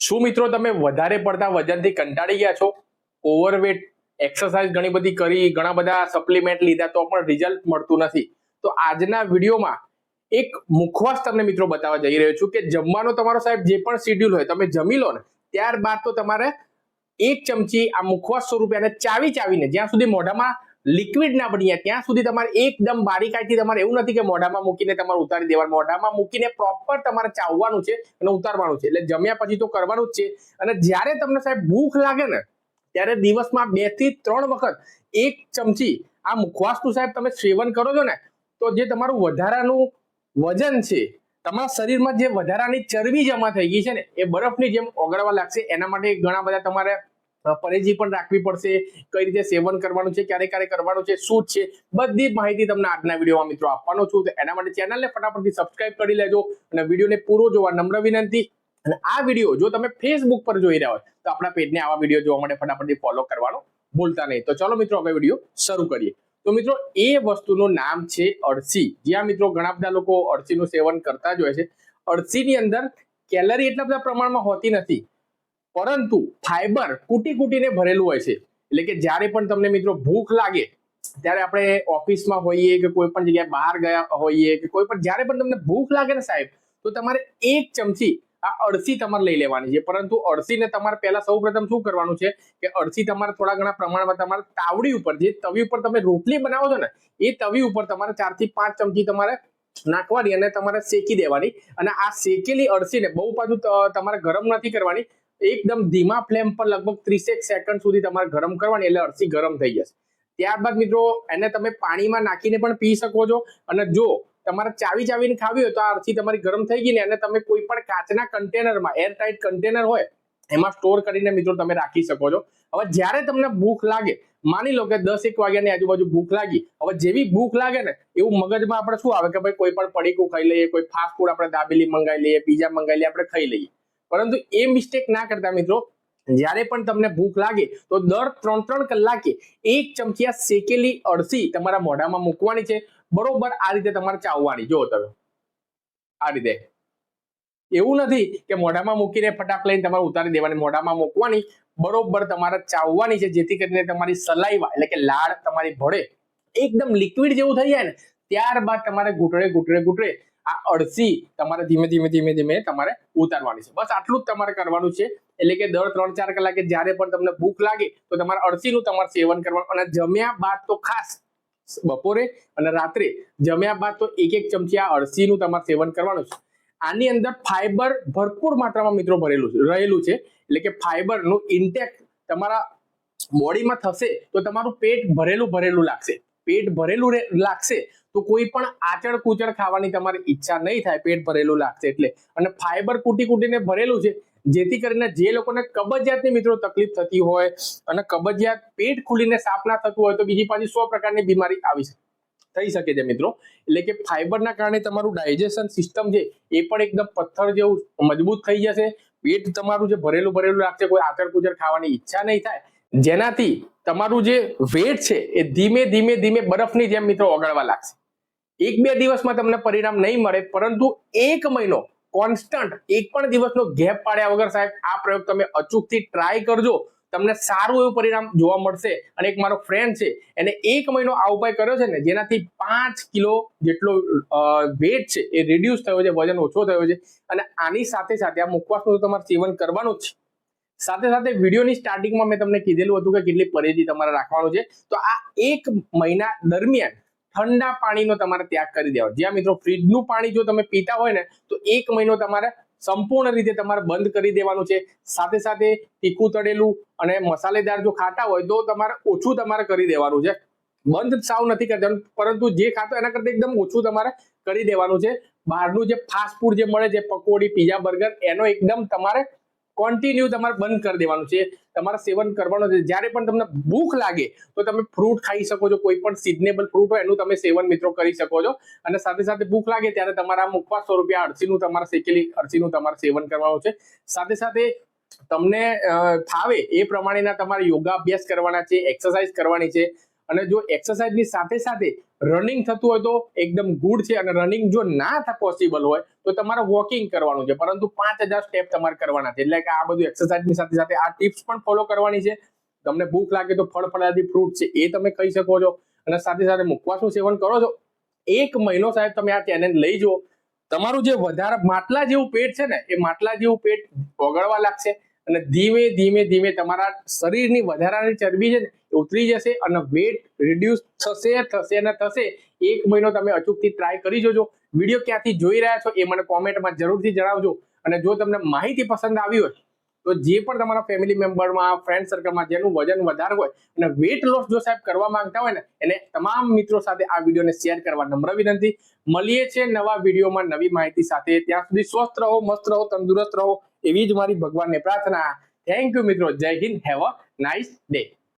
શું મિત્રો તમે વધારે પડતા વજનથી કંટાળી ગયા છો? ઓવરવેટ એક્સરસાઇઝ ઘણી બધી કરી, ઘણા બધા સપ્લિમેન્ટ લીધા તો પણ રિઝલ્ટ મળતું નથી. તો આજના વિડીયોમાં એક મુખવાસ તમને મિત્રો બતાવવા જઈ રહ્યો છું કે જમવાનો તમારો સાહેબ જે પણ શેડ્યુલ હોય, તમે જમી લો ને, ત્યારબાદ તો તમારે એક ચમચી આ મુખવાસ સ્વરૂપે અને ચાવી ચાવીને જ્યાં સુધી મોઢામાં લિક્વિડ ના બની જાય. ત્યાં સુધી તમારે એકદમ બારીકાઈથી તમારે એવું નથી કે મોઢામાં મૂકીને તમારે ઉતારી દેવાનું. મોઢામાં મૂકીને પ્રોપર તમારે ચાવવાનું છે અને ઉતારવાનું છે. એટલે જમ્યા પછી તો કરવાનું જ છે. અને જ્યારે તમને સાહેબ ભૂખ લાગે ને, ત્યારે દિવસમાં બેથી ત્રણ વખત એક ચમચી આ મુખવાસનું સાહેબ તમે સેવન કરો છો ને, તો જે તમારું વધારાનું વજન છે, તમારા શરીરમાં જે વધારાની ચરબી જમા થઈ ગઈ છે ને, એ બરફની જેમ ઓગળવા લાગશે. એના માટે ઘણા બધા તમારે પરેજી પણ રાખવી પડશે. કઈ રીતે સેવન કરવાનું છે, ક્યારે ક્યારે કરવાનું છે, શું છે, બધી માહિતી તમને આજના વિડીયોમાં મિત્રો આપવાનો છું. તો એના માટે ચેનલને ફટાફટથી સબસ્ક્રાઇબ કરી લેજો અને વિડીયોને પૂરો જોવા નમ્ર વિનંતી. અને આ વીડિયો જો તમે ફેસબુક પર જોઈ રહ્યા હોય, તો આપણા પેજને આવા વીડિયો જોવા માટે ફટાફટથી ફોલો કરવાનો ભૂલતા નહીં. તો ચલો મિત્રો હવે વીડિયો શરૂ કરીએ. તો મિત્રો, એ વસ્તુનું નામ છે અળસી. જ્યાં મિત્રો ઘણા બધા લોકો અળસીનું સેવન કરતા જ હોય છે. અળસીની અંદર કેલરી એટલા બધા પ્રમાણમાં હોતી નથી. પરંતુ ફાઈબર કૂટી કૂટીને ભરેલું હોય છે. એટલે કે જ્યારે પણ તમને મિત્રો ભૂખ લાગે, ત્યારે આપણે ઓફિસમાં હોઈએ કે કોઈ પણ જગ્યાએ બહાર ગયા હોઈએ કે કોઈ પણ, જ્યારે પણ તમને ભૂખ લાગે ને સાહેબ, તો તમારે એક ચમચી આ અળસી તમારે લઈ લેવાની છે. પરંતુ અળસીને તમારે પહેલા સૌ શું કરવાનું છે કે અળસી તમારે થોડા ઘણા પ્રમાણમાં તમારે તાવડી ઉપર, જે તવી ઉપર તમે રોટલી બનાવો છો ને, એ તવી ઉપર તમારે ચારથી પાંચ ચમચી તમારે નાખવાની અને તમારે શેકી દેવાની. અને આ શેકેલી અળસીને બહુ પાછું તમારે ગરમ નથી કરવાની. એકદમ ધીમા ફ્લેમ પર લગભગ ત્રીસેક સેકન્ડ સુધી તમારે ગરમ કરવાની, એટલે અળસી ગરમ થઈ જશે. ત્યારબાદ મિત્રો, એને તમે પાણીમાં નાખીને પણ પી શકો છો. અને જો તમારે ચાવી ચાવીને ખાવી હોય તો આ અળસી તમારી ગરમ થઈ ગઈ ને એને તમે કોઈ પણ કાચના કન્ટેનરમાં એરટાઇટ કન્ટેનર હોય, એમાં સ્ટોર કરીને મિત્રો તમે રાખી શકો છો. હવે જ્યારે તમને ભૂખ લાગે, માની લો કે દસ એક વાગ્યાની આજુબાજુ ભૂખ લાગી, હવે જેવી ભૂખ લાગે ને, એવું મગજમાં આપણે શું આવે કે ભાઈ કોઈ પણ પડીકું ખાઈ લઈએ, કોઈ ફાસ્ટ ફૂડ આપણે દાબેલી મંગાવી લઈએ પીઝા મંગાવી લઈએ, આપણે ખાઈ લઈએ. પરંતુ એ મિસ્ટેક ના કરતા મિત્રો, જ્યારે પણ તમને ભૂખ લાગે, તો દર ત્રણ ત્રણ કલાકે એક ચમચી આ શેકેલી અળસી તમારા મોઢામાં મૂકવાની છે. બરોબર આ રીતે તમારે ચાવવાની. જો તમે. આ રીતે. એવું નથી કે મોઢામાં મૂકીને ફટાક લઈને તમારે ઉતારી દેવાની, મોઢામાં મૂકવાની. બરોબર તમારે ચાવવાની છે, જેથી કરીને તમારી સલાઈવા એટલે કે લાળ તમારી ભળે. એકદમ લિક્વિડ જેવું થઈ જાય ને, ત્યારબાદ તમારે ઘૂંટડે ઘૂંટડે ઘૂંટડે આ અળસી તમારે ધીમે ધીમે ધીમે ધીમે તમારે ઉતારવાની છે. બસ આટલું જ તમારે કરવાનું છે. એટલે કે દર ત્રણ ચાર કલાકે જ્યારે પણ તમને ભૂખ લાગે તો તમારે અળસીનું તમારે સેવન કરવાનું અને જમ્યા બાદ તો ખાસ બપોરે અને રાત્રે જમ્યા બાદ તો એક એક ચમચી આ અળસીનું તમારે સેવન કરવાનું છે. આની અંદર ફાઈબર ભરપૂર માત્રામાં મિત્રો ભરેલું છે, રહેલું છે. એટલે કે ફાઈબરનું ઇન્ટેક તમારા બોડીમાં થશે તો તમારું પેટ ભરેલું ભરેલું લાગશે. પેટ ભરેલું લાગશે તો કોઈ પણ આચળ કૂચળ ખાવાની તમારી ઈચ્છા નહીં થાય, પેટ ભરેલું લાગશે એટલે. અને ફાઈબર કૂટી કૂટીને ભરેલું છે, જેથી કરીને જે લોકોને કબજિયાતની મિત્રો તકલીફ થતી હોય અને કબજિયાત પેટ ખુલીને સાફ ના થતું હોય તો બીજી પાછી સો પ્રકારની બીમારી આવી શકે. થઈ શકે છે મિત્રો. એટલે કે ફાઈબરના કારણે તમારું ડાયજેશન સિસ્ટમ છે, એ પણ એકદમ પથ્થર જેવું મજબૂત થઈ જશે. પેટ તમારું જે ભરેલું ભરેલું લાગશે, કોઈ આચળ કુચળ ખાવાની ઈચ્છા નહીં થાય. જેનાથી તમારું જે વેટ છે, એ ધીમે ધીમે ધીમે બરફની જેમ મિત્રો ઓગળવા લાગશે. એક બે દિવસમાં તમને પરિણામ નહીં મળે, પરંતુ એક મહિનો કોન્સ્ટન્ટ એક પણ દિવસનો ગેપ પાડ્યા વગર સાહેબ, આ પ્રયોગ તમે અચૂકથી ટ્રાય કરજો. તમને સારું એવું પરિણામ જોવા મળશે. અને એક મારો ફ્રેન્ડ છે, એને એક મહિનો આ ઉપાય કર્યો છે ને, જેનાથી પાંચ કિલો જેટલો વેટ છે એ રિડ્યુસ થયો છે, વજન ઓછો થયો છે. અને આની સાથે સાથે આ મુખવાસનું તમારે સેવન કરવાનું જ છે. સાથે સાથે વિડીયોની સ્ટાર્ટિંગમાં મેં તમને કીધેલું હતું કે કેટલી પરેજી તમારે રાખવાનું છે. તો આ એક મહિના દરમિયાન ઠંડા પાણીનો તમારે ત્યાગ કરી દેવાનો. જ્યાં મિત્રો ફ્રીજનું પાણી જો તમે પીતા હોય ને, તો એક મહિનો તમારે સંપૂર્ણ રીતે તમારે બંધ કરી દેવાનું છે. સાથે સાથે તીખું તળેલું અને મસાલેદાર જો ખાતા હોય, તો તમારે ઓછું તમારે કરી દેવાનું છે. બંધ સાવ નથી કરતા, પરંતુ જે ખાતો એના કરતા એકદમ ઓછું તમારે કરી દેવાનું છે. બહારનું જે ફાસ્ટ ફૂડ જે મળે છે, પકોડી પીઝા બર્ગર એનો એકદમ તમારે કોન્ટિન્યુ તમારે બંધ કરી દેવાનું છે. તમારે સેવન કરવાનું છે. જ્યારે પણ તમને ભૂખ લાગે, તો તમે ફ્રૂટ ખાઈ શકો છો. કોઈ પણ સિઝનેબલ ફ્રૂટ હોય, એનું તમે સેવન મિત્રો કરી શકો છો. અને સાથે સાથે ભૂખ લાગે ત્યારે તમારા મુખવા સો રૂપિયા અળસીનું તમારે શેકેલી અળસીનું તમારે સેવન કરવાનું છે. સાથે સાથે તમને ફાવે એ પ્રમાણેના તમારે યોગા અભ્યાસ કરવાના છે એક્સરસાઇઝ કરવાની છે. અને જો એક્સરસાઇઝની સાથે સાથે રનિંગ થતું હોય તો એકદમ ગુડ છે અને રનિંગ જો ના પોસિબલ હોય તો તમારે વોકિંગ કરવાનું છે. પરંતુ પાંચ હજાર સ્ટેપ તમારે કરવાના છે. એટલે કે આ બધું એક્સરસાઇઝની સાથે સાથે આ ટિપ્સ પણ ફોલો કરવાની છે. તમને ભૂખ લાગે તો ફળ, ફળાદી ફ્રૂટ છે એ તમે ખાઈ શકો છો. અને સાથે સાથે મુખવાસનું સેવન કરો છો. એક મહિનો સાહેબ તમે આ ચેલેન્જ લઈ જુઓ. તમારું જે વધારે માટલા જેવું પેટ છે ને, એ માટલા જેવું પેટ ઓગળવા લાગશે. અને ધીમે ધીમે ધીમે તમારા શરીરની વધારાની ચરબી છે ને ઉતરી જશે અને વેટ રિડ્યુસ થશે થશે અને થશે. એક મહિનો તમે અચૂકથી ટ્રાય કરી જોજો. વીડિયો ક્યાંથી જોઈ રહ્યા છો એ મને કોમેન્ટમાં જરૂરથી જણાવજો. અને જો તમને માહિતી પસંદ આવી હોય, તો જે પણ તમારા ફેમિલી મેમ્બરમાં ફ્રેન્ડ સર્કલમાં જેનું વજન વધારે હોય અને વેટ લોસ જો સાહેબ કરવા માંગતા હોય ને, એને તમામ મિત્રો સાથે આ વિડીયોને શેર કરવા નમ્ર વિનંતી. મળીએ છીએ નવા વિડીયોમાં નવી માહિતી સાથે. ત્યાં સુધી સ્વસ્થ રહો, મસ્ત રહો, તંદુરસ્ત રહો. એવી જ મારી ભગવાનને પ્રાર્થના. થેન્ક યુ મિત્રો. Jai Hind. Have a nice day